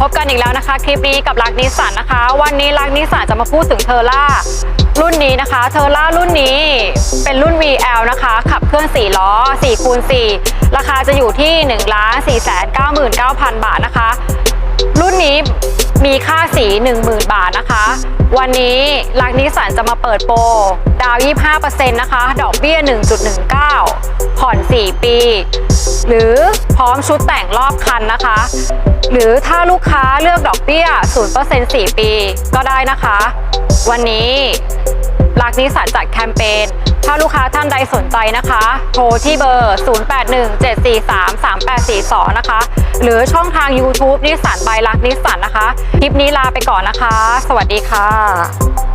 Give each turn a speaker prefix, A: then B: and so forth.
A: พบกันอีกแล้วนะคะ คลิปนี้กับรักนิสสันนะคะ วันนี้รักนิสสันจะมาพูดถึงเทอร่ารุ่นนี้นะคะเทอร่ารุ่นนี้เป็นรุ่น VL นะคะ ขับเคลื่อน4ล้อ4คูณ4ราคาจะอยู่ที่ 1 4 9 9 9 0 0 0 บาทนะคะ รุ่นนี้ มีค่าสี 10,000 บาทนะคะ วันนี้ลักนิสสันจะมาเปิดโปรดาว 25%นะคะ ดอกเบี้ย 1.19 ผ่อน 4 ปี หรือพร้อมชุดแต่งรอบคันนะคะ หรือถ้าลูกค้าเลือกดอกเบี้ย 0% 4 ปีก็ได้นะคะ วันนี้ลักนิสสันจัดแคมเปญ ถ้าลูกค้าท่านใดสนใจนะคะ โทรที่เบอร์ 0817433842 นะคะ หรือช่องทาง YouTube นิสสันบายลักนิสสันนะคะ คลิปนี้ลาไปก่อนนะคะ สวัสดีค่ะ